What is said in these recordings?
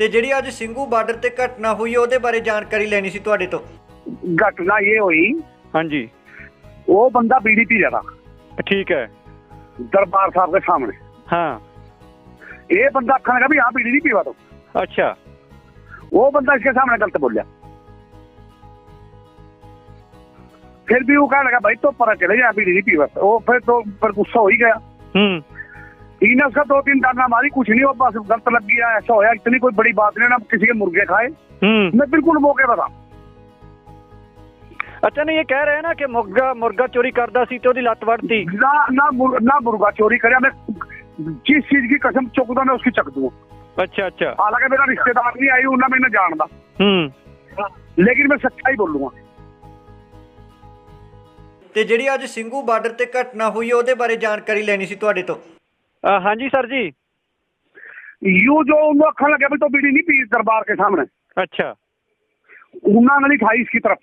ਤੇ ਜਿਹੜੀ ਅੱਜ ਸਿੰਘੂ ਬਾਰਡਰ ਤੇ ਘਟਨਾ ਹੋਈ ਹੈ ਉਹਦੇ ਬਾਰੇ ਜਾਣਕਾਰੀ ਲੈਣੀ ਸੀ ਤੁਹਾਡੇ ਤੋਂ घटना ये हुई ਹਾਂਜੀ वो बंदा बीड़ी पी रहा था ਠੀਕ ਹੈ दरबार साहब के सामने ਹਾਂ ये बंदा आखने लगा भी यहाँ बीड़ी नहीं पीवा तो ਅੱਛਾ वो बंदा इसके सामने गलत बोलिया फिर भी वो कहने लगा भाई तो पर चले गया बीड़ी नहीं पीवा वो फिर तो फिर गुस्सा हो ही गया ਹੂੰ इन्हें उसका दो तीन डांडा मारी कुछ नहीं वो बस गलत लग गया ऐसा होया इतनी कोई बड़ी बात नहीं ना किसी के मुर्गे खाए ਹੂੰ मैं बिल्कुल मौके पर था ਅੱਛਾ ਨਹੀਂ ਇਹ ਕਹਿ ਰਹੇ ਨਾ ਕਿ ਮੁਰਗਾ ਮੁਰਗਾ ਚੋਰੀ ਕਰਦਾ ਸੀ ਤੇ ਉਹਦੀ ਲੱਤ ਵੜਤੀ ना ना मुर, ना मुर्गा चोरी करे मैं जिस चीज की कसम चुकदा मैं उसकी चक दूँ ਅੱਛਾ ਅੱਛਾ हालांकि मेरा रिश्तेदार नहीं आई उन्हें मैंने जानदा ਹੂੰ लेकिन मैं सच्चाई बोलूंगा ਤੇ ਜਿਹੜੀ ਅੱਜ ਸਿੰਘੂ ਬਾਰਡਰ ਤੇ ਘਟਨਾ ਹੋਈ ਹੈ ਉਹਦੇ ਬਾਰੇ ਜਾਣਕਾਰੀ ਲੈਣੀ ਸੀ ਤੁਹਾਡੇ ਤੋਂ ਅ, ਹਾਂਜੀ ਸਰ ਜੀ यू जो उन्होंने अखन लगे भी तो बीड़ी नहीं पी दरबार के सामने ਅੱਛा उन्होंने नहीं खाई इसकी तरफ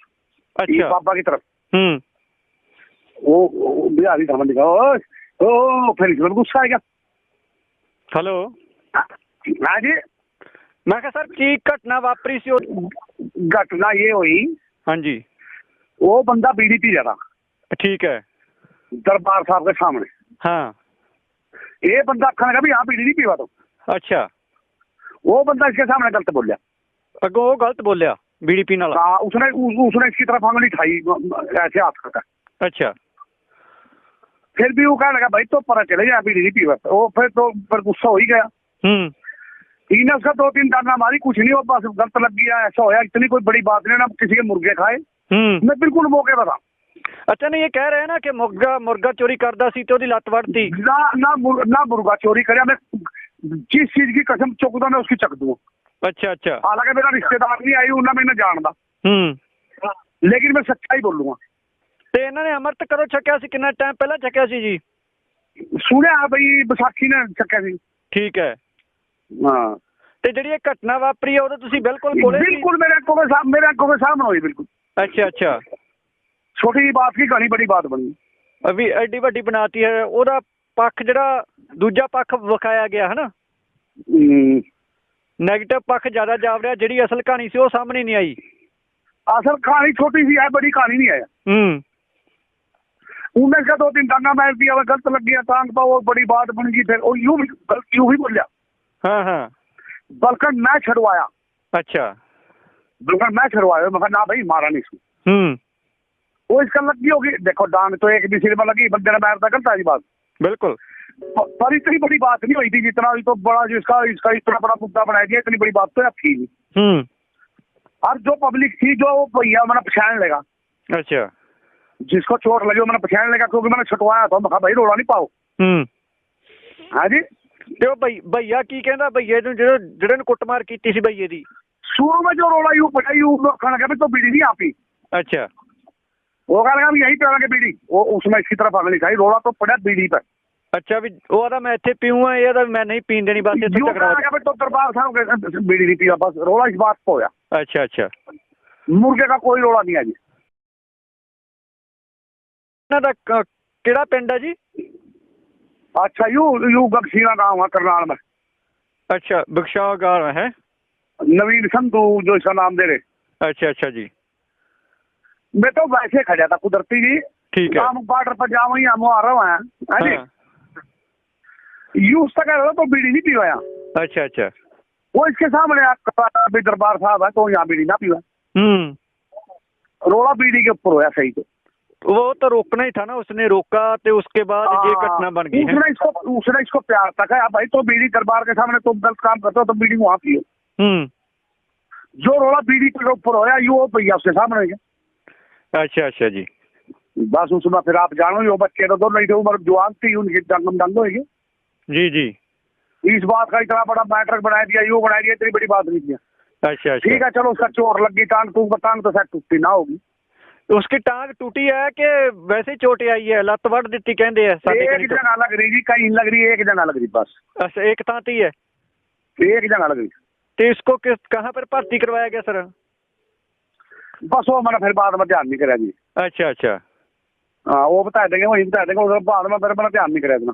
ये ਅੱਛਾ बाबा की तरफ ਹੂੰ वो वो बिहारी था मैंने कहा ओ ओ फिर इसमें गुस्सा आएगा ਹੈਲੋ हाँ जी ਮੈਂ ਕਿਹਾ ਸਰ ਕੀ ਘਟਨਾ ਵਾਪਰੀ ਸੀ ਉਹ घटना ये हुई ਹਾਂਜੀ वो बंदा बीड़ी पी रहा था ਠੀਕ ਹੈ दरबार साहब के सामने ਹਾਂ ये बंदा अखन लगा भी यहाँ बीड़ी नहीं पीवा तो ਅੱਛਾ वो बंदा इसके सामने गलत बोलिया ਅੱਗੋਂ ਉਹ ਗਲਤ ਬੋਲਿਆ ਬੀੜੀ ਪੀਣ ਵਾਲਾ हाँ उसने उ- उसने इसकी तरफ आंगली उठाई ऐसे हाथ करके ਅੱਛਾ फिर भी वो कहने लगा भाई तो पर चले गया बीड़ी नहीं पीवा वो फिर तो फिर गुस्सा हो ही गया ਹੂੰ इन्हें उसका दो तीन डांडा मारी कुछ नहीं वो बस गलत लग गया ऐसा होया इतनी कोई बड़ी बात नहीं ना किसी के मुर्गे खाए ਹੂੰ मैं बिल्कुल मौके पर था ਅੱਛਾ ਨਹੀਂ ਇਹ ਕਹਿ ਰਹੇ ਨਾ ਕਿ ਮੁਰਗਾ ਮੁਰਗਾ ਚੋਰੀ ਕਰਦਾ ਸੀ ਤੇ ਉਹਦੀ ਲੱਤ ਵੜਤੀ ना ना मुर- ना मुर्गा चोरी करे मैं जिस चीज की कसम चुकदा मैं उसकी चक ਅੱਛਾ ਅੱਛਾ। हालांकि मेरा रिश्तेदार नहीं आई उन्हें मैं ना जानदा ਹੂੰ। लेकिन मैं सच्चाई बोलूंगा ਤੇ ਇਹਨਾਂ ਨੇ ਅਮਰਤ ਕਦੋਂ ਛਕਿਆ ਸੀ? ਕਿੰਨਾ ਟਾਈਮ ਪਹਿਲਾਂ ਛਕਿਆ ਸੀ ਜੀ? ਸੁਣਿਆ ਬਈ ਵਿਸਾਖੀ ਨੇ ਚੱਕਿਆ ਸੀ। ਠੀਕ ਹੈ। ਹਾਂ। ਤੇ ਜਿਹੜੀ ਇਹ ਘਟਨਾ ਵਾਪਰੀ ਹੈ ਉਹਦੇ ਤੁਸੀਂ ਬਿਲਕੁਲ ਕੋਲੇ ਬਿਲਕੁਲ ਮੇਰੇ ਕੋਲ ਸਾਹਮਣੇ ਹੋਈ ਬਿਲਕੁਲ। ਅੱਛਾ ਅੱਛਾ। छोटी सी बात की कहानी बड़ी बात बनी ਵੀ ਐਡੀ ਵੱਡੀ ਬਣਾਤੀ ਹੈ ਉਹਦਾ ਪੱਖ ਜਿਹੜਾ ਦੂਜਾ ਪੱਖ ਵਿਖਾਇਆ ਗਿਆ ਹਨਾ ਹਮ, 네ਗੇਟਿਵ ਪੱਖ ਜ਼ਿਆਦਾ ਜਾਵ ਰਿਹਾ ਜਿਹੜੀ ਅਸਲ ਕਹਾਣੀ ਸੀ ਉਹ ਸਾਹਮਣੇ ਨਹੀਂ ਆਈ असल कहानी छोटी सी है बड़ी कहानी नहीं है ਹੂੰ उन्हें इसका दो तीन डांगा मार दिया वह गलत लग गया टांग पर वो बड़ी बात बन गई फिर और यूं भी गलत यूं भी बोलिया ਹਾਂ ਹਾਂ बल्कि मैं छड़वाया अच्छा बल्कि मैं छड़वाया मैं कहा ना भाई मारा नहीं इसको हम्म वो इसका मतलब लगी होगी देखो डांड तो एक दूसरे में लगी बंदे ने मारता करता जी बात। बिल्कुल। पर इतनी बड़ी बात नहीं हुई थी जितना तो बड़ा जो इसका इसका इतना बड़ा मुद्दा बनाया दिया इतनी बड़ी बात तो अब थी और जो पब्लिक थी जो भैया मैंने पहचान लेगा। अच्छा। जिसको चोट लगी मैंने पहचान लेगा क्योंकि मैंने छुटवाया था मैं भाई रोला नहीं पाओ। हाँ जी। ਤੇ ਉਹ ਭਈ ਭਈਆ ਕੀ ਕਹਿੰਦਾ ਭਈਏ ਨੂੰ ਜਿਹੜਾ ਜਿਹੜੇ ਨੂੰ ਕੁੱਟਮਾਰ ਕੀਤੀ ਸੀ ਭਈਏ ਦੀ ਸ਼ੁਰੂ ਵਿੱਚ ਜੋ ਰੋਲਾ ਯੂ ਪਟਾਈ ਯੂ ਲੋਕਾਂ ਨੇ ਕਹਿੰਦੇ ਤੋ ਬੀੜੀ ਨਹੀਂ वो कहेगा भी यही पिलाएंगे बीड़ी वो उसमें इसकी तरफ आने लिखा रोड़ा तो पड़ा बीड़ी पर ਅੱਛਾ ਵੀ ਉਹਦਾ ਮੈਂ ਇੱਥੇ ਪੀਉਂਗਾ ਇਹਦਾ ਮੈਂ ਨਹੀਂ ਪੀਣ ਦੇਣੀ ਬਸ ਇੱਥੇ ਤੱਕ ਰਹਾ तो दरबार साहब बीड़ी नहीं पिया बस रोड़ा इस बात पर होया ਅੱਛਾ ਅੱਛਾ मुर्गे का कोई रोड़ा नहीं है जी ਇਹਨਾਂ ਦਾ ਕ- ਕਿਹੜਾ ਪਿੰਡ ਹੈ ਜੀ अच्छा यू यू गगसीना गांव है करनाल में ਅੱਛਾ ਬਖਸ਼ਾਗਾਰ ਹੈ नवीन संधू जो इसका नाम दे रहे ਅੱਛਾ ਅੱਛਾ ਜੀ मैं तो वैसे खड़ा था कुदरती जी। ठीक है। हम बॉर्डर पर जाओ ही हम आ हाँ हाँ। रहा है। हाँ। यूज़ तक रहा तो बीड़ी नहीं पीवाया। अच्छा अच्छा। वो इसके सामने अभी दरबार साहब है तो यहाँ बीड़ी ना पीवा हम्म। रोला बीड़ी के ऊपर होया सही तो। वो तो रोकना ही था ना उसने रोका तो उसके बाद ये हाँ। घटना बन गई उसने इसको उसने इसको प्यार तक है भाई तो बीड़ी दरबार के सामने तुम गलत काम करते हो तो बीड़ी वहाँ पियो। हम्म। जो रोला बीड़ी के ऊपर होया यू वो भैया उसके सामने अच्छा अच्छा जी बस उसमें फिर आप जानो यो बच्चे तो दोनों ही थे उम्र जवान थी उनकी दंगम दंग होगी जी जी इस बात का इतना बड़ा मैटर बना दिया यू बना दिया इतनी बड़ी बात नहीं किया अच्छा ठीक अच्छा है चलो उसका चोट लग गई टांग टूट टांग तो शायद टूटती ना होगी उसकी टांग टूटी है कि वैसे ही चोट आई है लत वड़ दी कहते हैं साडे एक कनी तो जगह लग रही जी कहीं लग रही है एक जगह लग रही बस अच्छा एक थां ही है एक जगह लग रही तो इसको किस कहाँ पर भर्ती करवाया गया सर बस वो मैंने फिर बाद में ध्यान नहीं करा जी अच्छा अच्छा हाँ वो बता देंगे वही बता देंगे उधर बाद में फिर मैंने ध्यान नहीं करा इतना